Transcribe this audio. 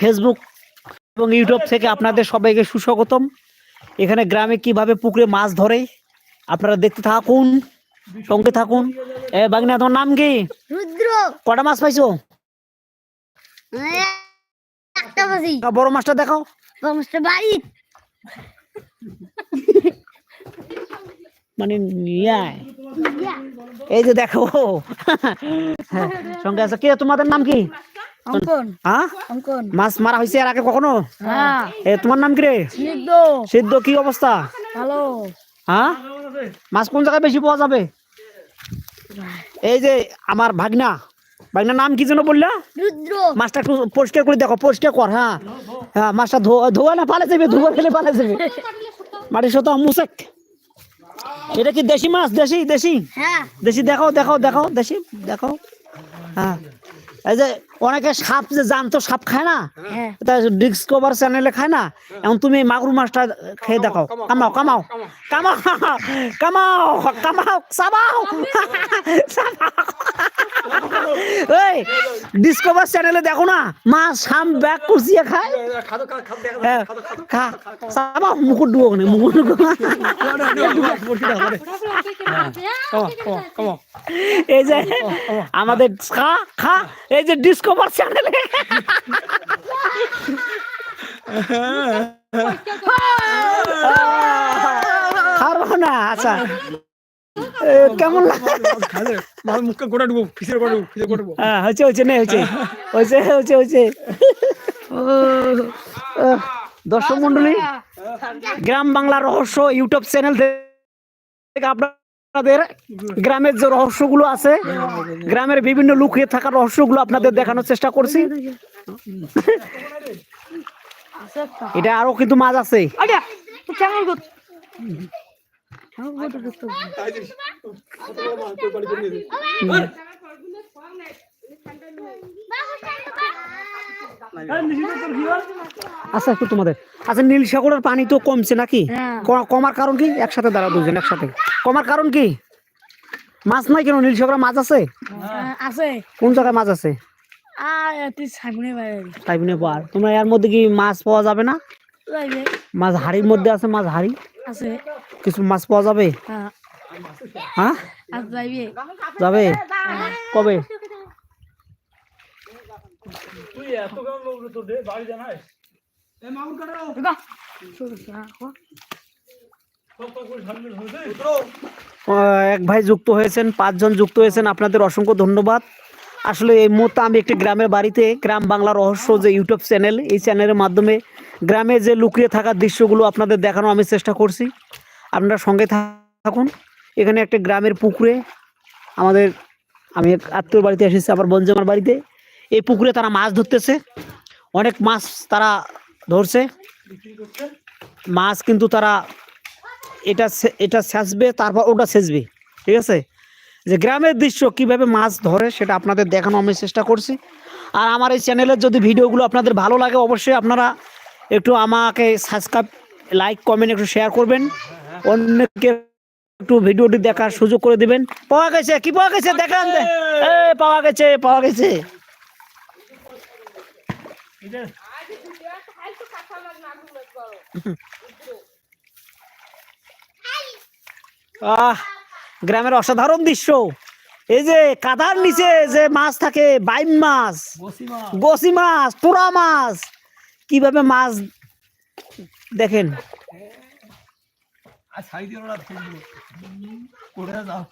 Facebook এবং YouTube থেকে আপনাদের সবাইকে সুস্বাগতম। এখানে গ্রামে কীভাবে পুকুরে মাছ ধরে আপনারা দেখতে থাকুন সঙ্গে থাকুন। এ বাগনা তোমার নাম কি? রুদ্র। কটা মাছ পাইছো? বড় মাছটা দেখাও। সমস্ত বাড়ি। মানে এই যে দেখো। হ্যাঁ, সঙ্গে আছে। কে তোমাদের নাম কি? মাছ মারা হয়েছে এর আগে কখনো? এ তোমার নাম কি রে সিদ্ধ কি অবস্থা ভালো। হ্যাঁ মাছ কোন জায়গায় বেশি পাওয়া যাবে? এই যে আমার ভাগনা। ভাগনার নাম কি যেন বললা? মাছটা একটু পরিষ্কার করে দেখো পরিষ্কার কর হ্যাঁ হ্যাঁ মাছটা ধোয়া না পালে যাবে ধোয়া খেলে পালে যাবে মাটির সাথে মুসেক এটা কি দেশি মাছ? দেশি দেশি? দেশি দেখাও দেখাও দেখাও দেশি দেখাও। হ্যাঁ এই যে অনেকে সাপ যে জানতো সাপ খায় না ডিসকভার চ্যানেলে খায় না এখন তুমি মাগুর মাছটা খেয়ে দেখাও কামাও কামাও কামাও কামাও। কামাও। চাবাও। এই ডিসকভার চ্যানেলে দেখো না মাছ সাম ব্যাগ কুচিয়ে খায়। হ্যাঁ খা মুকুট ডুবো ওখানে মুকুট এই যে আমাদের খা খা এই যে ডিসকভার চ্যানেলে খাব না আচ্ছা। কেমন লাগে মাল মুখে গোটা ডুবো ফিসের গোটা ডুবো ফিসের গোটা ডুবো। হ্যাঁ দর্শক মন্ডলী গ্রাম বাংলা রহস্য ইউটিউব চ্যানেল থেকে আপনাদের গ্রামের যে রহস্যগুলো আছে গ্রামের বিভিন্ন লুকিয়ে থাকা রহস্যগুলো আপনাদের দেখানোর চেষ্টা করছি। এটা আরও কিন্তু মাছ আছে। আচ্ছা একটু তোমাদের। আচ্ছা নীল সাগরের পানি তো কমছে নাকি? হ্যাঁ। কমার কারণ কি? একসাথে দাঁড়া দুজন একসাথে। কমার কারণ কি? মাছ নাই কেন? নীল সাগরে মাছ আছে? আছে। কোন জায়গায় মাছ আছে? পার তোমরা এর মধ্যে কি মাছ পাওয়া যাবে না? মাছ হাড়ির মধ্যে আছে মাছ হাড়ি? আছে। কিছু মাছ পাওয়া যাবে? হ্যাঁ। হ্যাঁ? যাবে? কবে? এক ভাই যুক্ত হয়েছেন পাঁচজন যুক্ত হয়েছেন। আপনাদের অসংখ্য ধন্যবাদ। আসলে এই মুহূর্তে আমি একটি গ্রামের বাড়িতে গ্রাম বাংলা রহস্য যে ইউটিউব চ্যানেল এই চ্যানেলের মাধ্যমে গ্রামে যে লুকিয়ে থাকা দৃশ্যগুলো আপনাদের দেখানো আমি চেষ্টা করছি। আপনারা সঙ্গে থাকুন। এখানে একটা গ্রামের পুকুরে আমাদের, আমি এক আত্মীয়র বাড়িতে এসেছি, আমার বঞ্জামার বাড়িতে। এই পুকুরে তারা মাছ ধরতেছে। অনেক মাছ তারা ধরছে। মাছ কিন্তু তারা এটা এটা সেচবে, তারপর ওটা সেচবে। ঠিক আছে? যে গ্রামের দৃশ্য কীভাবে মাছ ধরে সেটা আপনাদের দেখানো আমি চেষ্টা করছি। আর আমার এই চ্যানেলের যদি ভিডিওগুলো আপনাদের ভালো লাগে, অবশ্যই আপনারা একটু আমাকে সাবস্ক্রাইব লাইক কমেন্ট একটু শেয়ার করবেন। অন্যকে একটু ভিডিওটি দেখার সুযোগ করে দিবেন। পাওয়া গেছে কি পাওয়া গেছে? দেখান এ পাওয়া গেছে পাওয়া গেছে। আহ গ্রামের অসাধারণ দৃশ্য। এই যে কাদার নিচে যে মাছ থাকে বাইম মাছ। গসি মাছ তোরা মাছ। কীভাবে মাছ দেখেন? আর সাইড দিয়ে ওরা ফেলব কোথায় যাও